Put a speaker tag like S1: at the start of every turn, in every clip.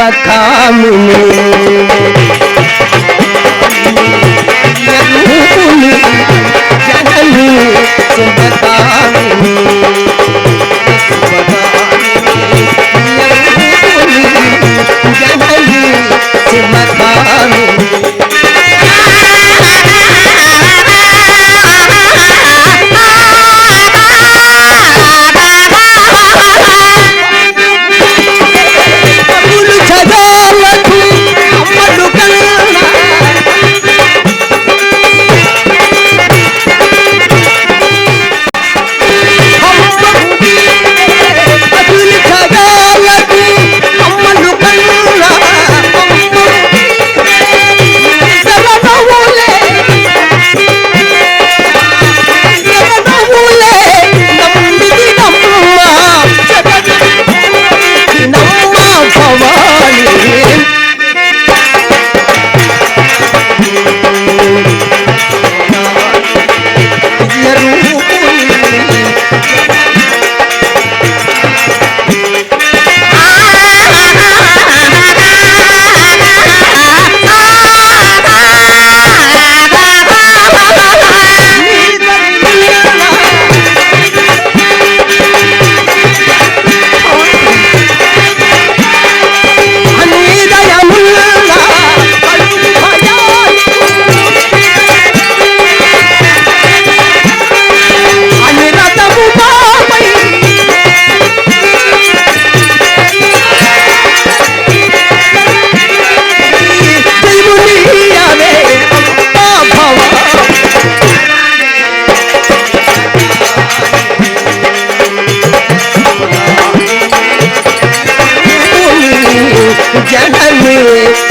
S1: సర్వకామిని జగని 天
S2: 才卑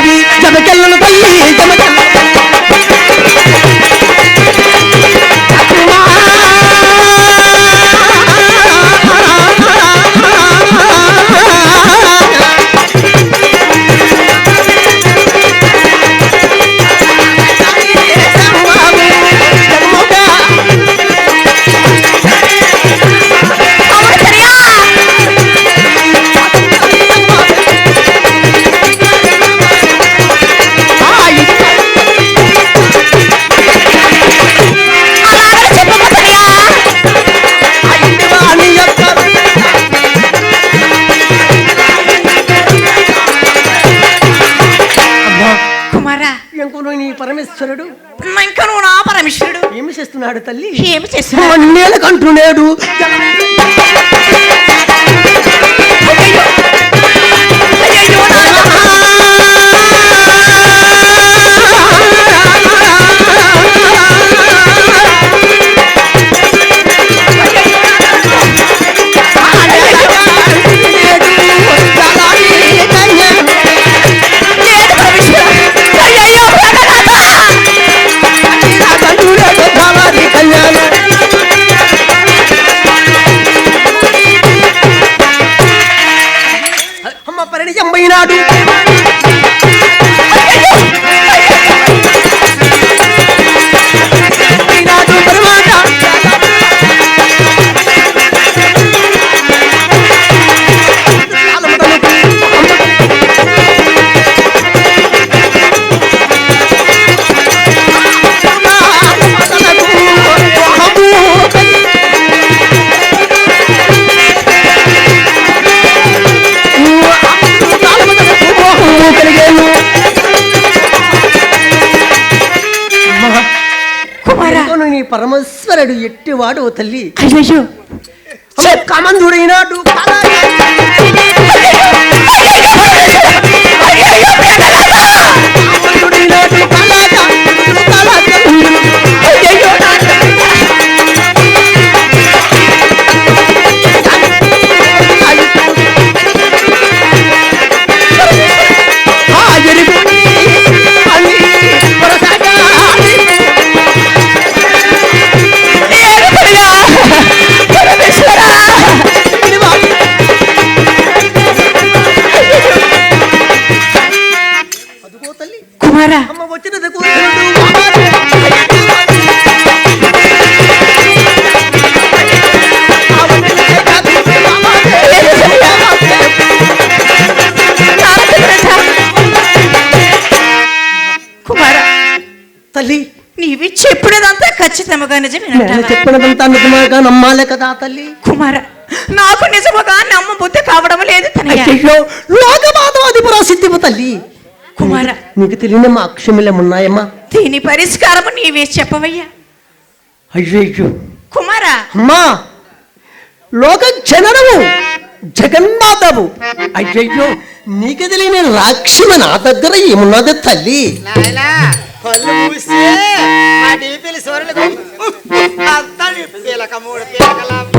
S2: نبی جب
S1: کلن చేస్తున్నాడు తల్లి.
S2: ఏమి చేస్తున్నాడు
S1: అంటున్నాడు పరమేశ్వరుడు ఎట్టివాడు తల్లి
S2: కమంధుడైనాడు కదా ఖచ్చితముగా
S1: నేను
S2: నిజమేనంటావా
S1: చెప్పినదంతా నిజమాగా నమ్మాలి కదా తల్లి.
S2: కుమార నాకు నిజముగా నమ్మ బుద్ధి కావడం లేదు
S1: అయ్యో లోకమాధవాది పురాసిద్ధిము తల్లి.
S2: కుమార
S1: నీకు తెలియని మా అక్షమిలం ఉన్నాయమ్మా.
S2: దీని పరిష్కారము నీవే చెప్పవయ్యా.
S1: అయ్యో
S2: కుమార.
S1: అమ్మా లోక జననము జగన్మాతవు. అయ్యయ్యో నీకు తెలియని రాక్షమి నా దగ్గర ఏమున్నది తల్లి?
S3: కళ్ళు మూస్తే మా డీపీలు సోరలు అంతా నీ పిలక మూడు పిలకలమ్మ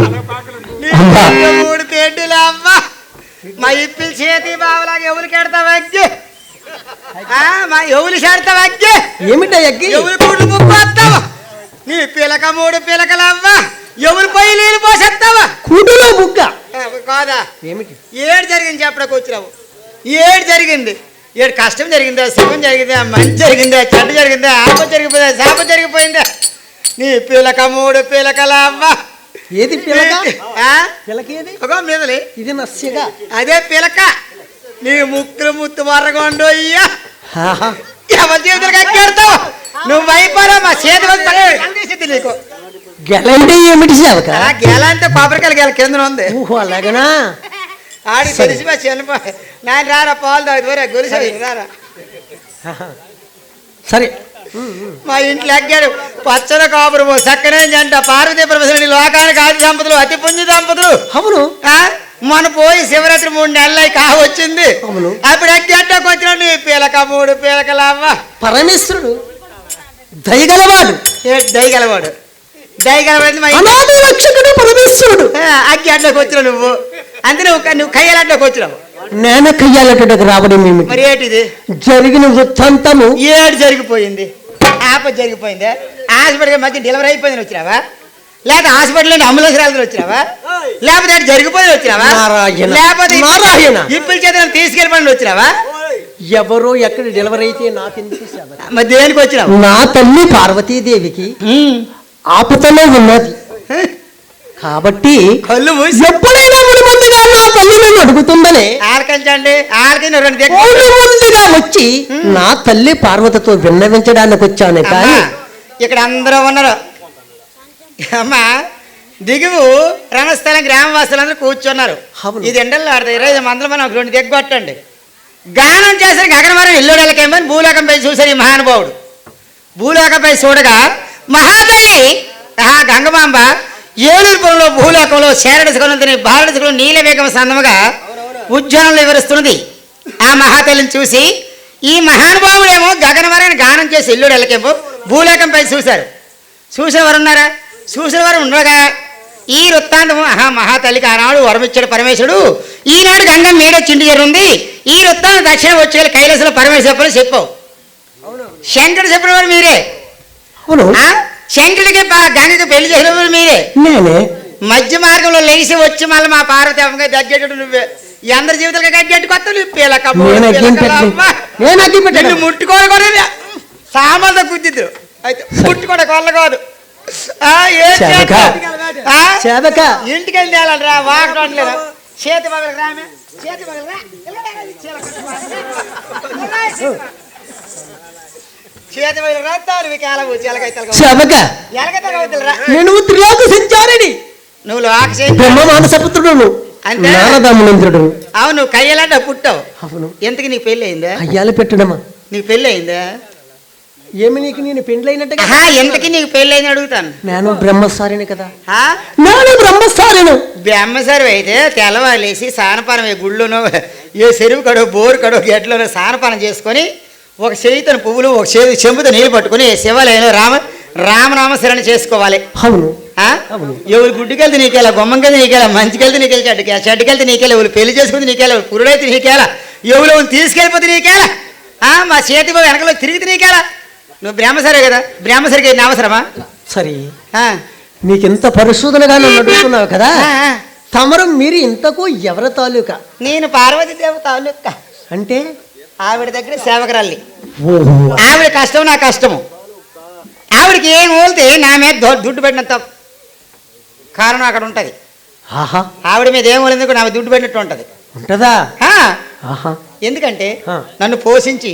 S3: మూడు పెండులు అమ్మ. మా ఇప్పిలు చేతి బావలాగా ఎవరు కెడతావు మా ఎవరు చేడతావు
S1: ఏమిటా
S3: ఎవరు గుడ్లు ముప్పు వస్తావా నీ పిలక మూడు పిలకలమ్మ ఎవరు పోయి నీళ్ళు పోసేస్తావా
S1: కూటులో
S3: ఆ, కాదా?
S1: ఏమిటి?
S3: ఏడు జరిగింది చెప్పడానికి వచ్చినావు. ఏడు జరిగింది. ఏడు కష్టం జరిగిందా సుఖం జరిగిందా మంచి జరిగిందా చెడ్డ జరిగిందా ఆప జరిగిపోయిందా శాప జరిగిపోయిందా? నీ పిలక మూడు పిలకల అమ్మ.
S1: ఏది పిలక? పిలకేది?
S3: మీదలి.
S1: ఇది నస్యగా.
S3: అదే పిలక. నీ ముక్కులు ముత్తు మర్రగొండు అయ్యా. ఎవరి నువ్వు అయిపోరా మా చేతి నీకు.
S1: గెలంటే ఏమిటి
S3: గెల అంటే కొబ్బరికాయలు గెల కింద ఉంది.
S1: అలాగనా?
S3: ఆడికి
S1: సరే.
S3: తెలిసి మా చిన్న నాయన రారా పాలు తాగుతారా గొలుసు రారా.
S1: సరే.
S3: మా ఇంట్లో ఎగ్గాడు పచ్చల కాపురము చక్కనే జంట పార్వతీ ప్రవేశం లోకానికి ఆది దంపతులు అతి పుణ్య దంపతులు.
S1: అవును.
S3: ఆ? మొన్న పోయి శివరాత్రి మూడు నెలలు కా వచ్చింది.
S1: అవును.
S3: అప్పుడు ఎగ్గంటకు వచ్చిన నీ పీలక మూడు పీలకల అవ్వ
S1: పరమేశ్వరుడు దయగలవాడు.
S3: ఏ దయగలవాడు? దయగలవాడు
S1: పరమేశ్వరుడు.
S3: అగ్గి అడ్లోకి వచ్చినావు నువ్వు. అంతే నువ్వు కయ్యాలడ్లోకి వచ్చినావు.
S1: నేను కయ్యాలటకు రావడం ఏమిటి?
S3: మరి ఏంటిది?
S1: జరిగిన వృత్తాంతము.
S3: ఏడు జరిగిపోయింది. ఆప జరిగిపోయింది? హాస్పిటల్కి మధ్య డెలివరీ అయిపోయింది వచ్చినావా? లేకపోతే హాస్పిటల్ అంబులెన్స్ వచ్చినావా? లేకపోతే జరిగిపోయింది వచ్చినావా. లేకపోతే
S1: నారాయణ.
S3: ఇప్పుల చేత తీసుకెళ్ళిపోయి వచ్చినావా?
S1: ఎవరో ఎక్కడ డెలివరీ అయితే నాకెందుకు సేవక?
S3: మరి దేనికి వచ్చినావు?
S1: నా తల్లి పార్వతీదేవికి ఆపుతనే ఉన్నది. కాబట్టి
S3: కళ్ళు
S1: ఎప్పుడైనా ముడి ముందుగా నా తల్లి నన్ను అడుగుతుందనే
S3: ఆలకించి రెండు దగ్గర
S1: ముడి ముందుగా వచ్చి నా తల్లి పార్వతితో విన్నవించడానికి వచ్చాను కానీ
S3: ఇక్కడ అందరూ ఉన్నారు. అమ్మా దిగువు రణస్థలం గ్రామవాసులందరూ కూర్చున్నారు.
S1: అవును.
S3: ఇది ఎండల్లో ఆడతాయి. ఇరవై ఐదు మందులు మనం రెండు దిగ్గొట్టండి. గానం చేసిన గగనవరం ఇల్లుడలకేమని భూలోకంపై చూశారు ఈ మహానుభావుడు. భూలోకంపై చూడగా మహాతల్లి ఆ గంగమాంబ ఏలూరుపురంలో భూలోకంలో శేరడసుకుని బాలడసుకుని నీలవేగం సందముగా ఉజ్వలంలో వివరిస్తున్నది. ఆ మహాతల్లిని చూసి ఈ మహానుభావుడేమో గగనవరాన్ని గానం చేసి ఇల్లుడు ఎలకేమో భూలోకంపై చూశారు. చూసిన వారు ఉన్నారా చూసిన వారు ఉండగా ఈ వృత్తాంతము ఆహా మహాతల్లికి ఆనాడు వరమిచ్చాడు పరమేశ్వరుడు. ఈనాడు గంగం మీద చిండి ఉంది ఈ వృత్తాంతం దక్షిణ వచ్చే కైలాసంలో పరమేశ్వరుడు చెప్పావు. శంకరుడు చెప్పిన వారు మీరే.
S1: అవును?
S3: శంకరుడికి పా- గంగకి పెళ్ళి చేసిన మీరే.
S1: నేనే.
S3: మధ్య మార్గంలో లేచి వచ్చి మళ్ళీ మా పార్వతి అమ్మగా దగ్గేటట్టు నువ్వే అందరి జీవితాలకు గగ్గెట్టు కొత్త నువ్వు పీలక
S1: నేను
S3: ముట్టుకోని కూడా గుద్దిద్దు. అయితే ముట్టుకోవడం వల్ల కాదు. ఇంటికి వెళ్ళి వాకడం లేదా చేతి పగలు రామే చేతి పగలు రా చేతి పగలు రా తాను మీకు ఎలాగో ఎలగై తలగ
S1: సేవక
S3: ఎలగై తలగ రా
S1: నేను త్రిలోక సంచారిని
S3: నువ్వు లోక చేయి
S1: బ్రహ్మ. నారదమునంద్రుడు
S3: అవును నువ్వు కయ్యలాంటి పుట్టావు.
S1: అవును.
S3: ఎంతకి నీకు పెళ్ళి అయిందా
S1: అయ్యాలు పెట్టడమా?
S3: నీకు పెళ్ళి అయిందా
S1: ఏమి నీకు నేను పెండ్లైనట్టుగా
S3: ఎంతకి నీకు పెళ్ళి అయింది అడుగుతాను.
S1: నేను బ్రహ్మసారిని కదా.
S3: ఆ?
S1: నేను బ్రహ్మసారిను
S3: బెమ్మసరి అయితే తెల్లవారులేసి సానపానం ఏ గుళ్ళోనో ఏ చెరువు కడో బోరు కడో గెట్లోనో సానపానం చేసుకొని ఒక చేతితో పువ్వులు ఒక చేతి చెంబుతో నీళ్ళు పట్టుకొని శివాలయంలో రామ రామనామశరణ చేసుకోవాలి.
S1: అవును.
S3: ఎవరు గుడ్డికెళ్తే నీకేలా బొమ్మంకెళ్తే నీకేలా మంచికెళ్తే నీకెళ్ళి చెడ్డకి చెడ్డకెళ్తే నీకేలా ఎవరు పెళ్ళి చేసుకుంటే నీకేలా పురుడైతే నీకేలా ఎవరు తీసుకెళ్ళిపోతే నీకేలా ఆ? మా చేతి వెనకలో తిరిగితే నీకేలా? నువ్వు బ్రహ్మసరే కదా? బ్రహ్మసరికి అవసరమా?
S1: సరే.
S3: ఆ.
S1: నీకింత పరిశోధనగా నన్ను అడుగుతున్నావు కదా. తమరు మీరు ఇంతకు ఎవరి తాలూకా?
S3: నేను పార్వతీ దేవ తాలూక్క
S1: అంటే
S3: ఆవిడ దగ్గర సేవకరాలి ఆవిడ కష్టం నా కష్టము. ఆవిడకి ఏం ఓలితే నా మీద దుడ్డు పెట్టినంత కారణం అక్కడ ఉంటుంది. ఆవిడ మీద ఏం ఓలిందుకు నా దుడ్డు పెట్టినట్టు ఉంటుంది.
S1: ఉంటదా?
S3: ఎందుకంటే. నన్ను పోషించి.